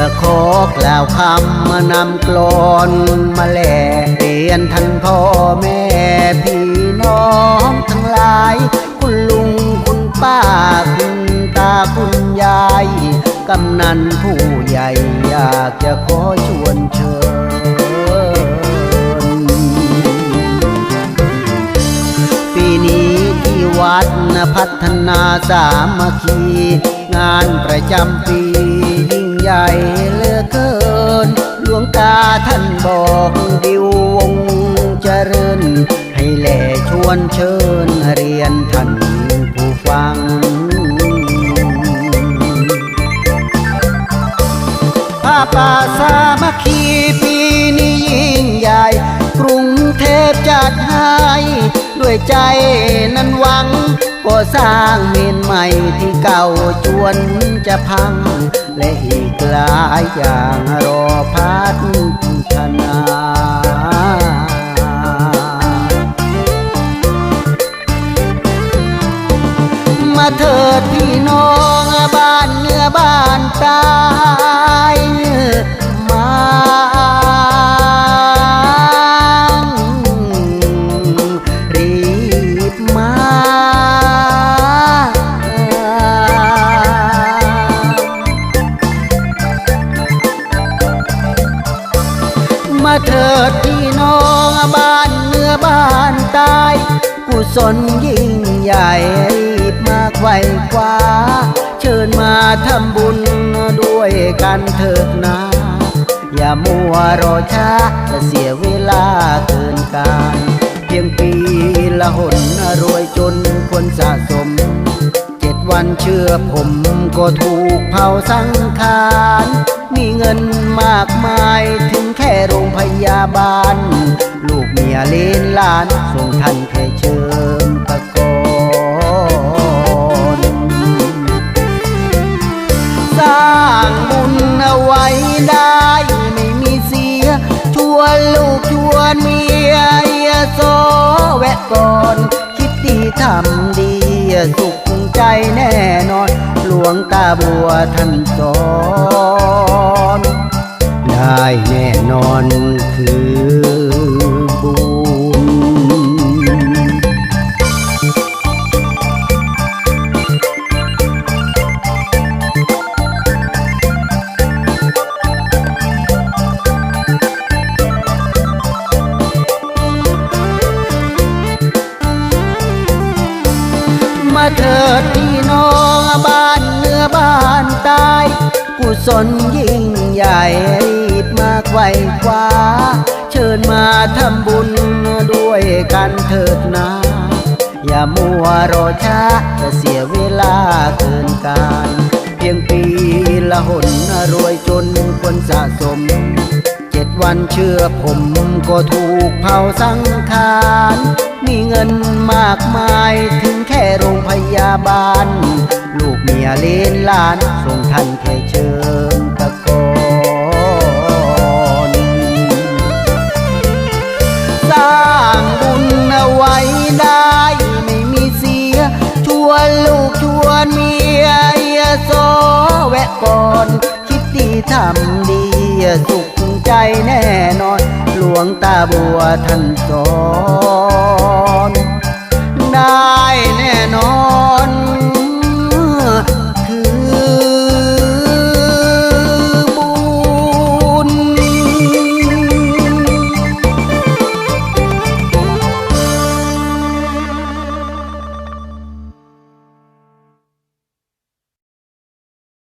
อขอกล่าวคำมานำกลอนมาแลเรียนท่านพ่อแม่พี่น้องทั้งหลาย คุณลุงคุณป้าคุณตาคุณยาย กำนันผู้ใหญ่อยากจะขอชวนเชิญ ปีนี้ที่วัดนพัฒนาสามัคคี งานประจำปี ใหญ่เหลือเกิน หลวงตาท่านบอกดิววงเจริญ ให้แหล่ชวนเชิญเรียนท่านผู้ฟังผ้าป่าสามัคคีปีนี้ยิ่งใหญ่ กรุงเทพจัดให้ ด้วยใจนั้นหวัง ก็สร้างเมนใหม่ ก่าจวนจะพัง และอีกหลายอย่างรอพัฒนามาเถิดพี่น้อง ดพี่น้องบ้านเนื้อบ้านตายกุศลยิ่งใหญ่รีบมาไขว้คว้าเชิญมาทำบุญด้วยกันเถิดนะอย่ามัวรอช้าจะเสียเวลาเกินการเพียงปีละหนรวยจนควรสะสม เจ็ดวันเชื่อผมก็ถูกเผาสังขาร มีเงินมากมาย บาลลูกเมียเลนลานส่งท่านแค่เชิญตะกอนสร้างบุญเอาไว้ได้ไม่มีเสีย ชวนลูกชวนเมียอย่าโซแวะก่อน คิดดีทำดีสุขใจแน่นอน หลวงตาบัวท่านสอนได้แน่นอน เถิดพี่น้องบ้านเนื้อบ้านตายกุศลยิ่งใหญ่รีบมาไขว้คว้า เชิญมาทำบุญด้วยกันเถิดนะอย่ามัวรอช้าจะเสียเวลาเกินการ เพียงปีละหนรวยจนควรสะสมเจ็ดวันเชื่อผมก็ถูกเผาสังขาร มีเงินมากมายถึงแค่โรงพยาบาล ลูกเมียเลนหลานส่งท่านแค่เชิญตะกอนสร้างบุญเอาไว้ได้ไม่มีเสีย ชวนลูกชวนเมียอย่าโซแวะก่อน คิดดีทำดีสุขใจแน่นอน หลวงตาบัวท่านสอน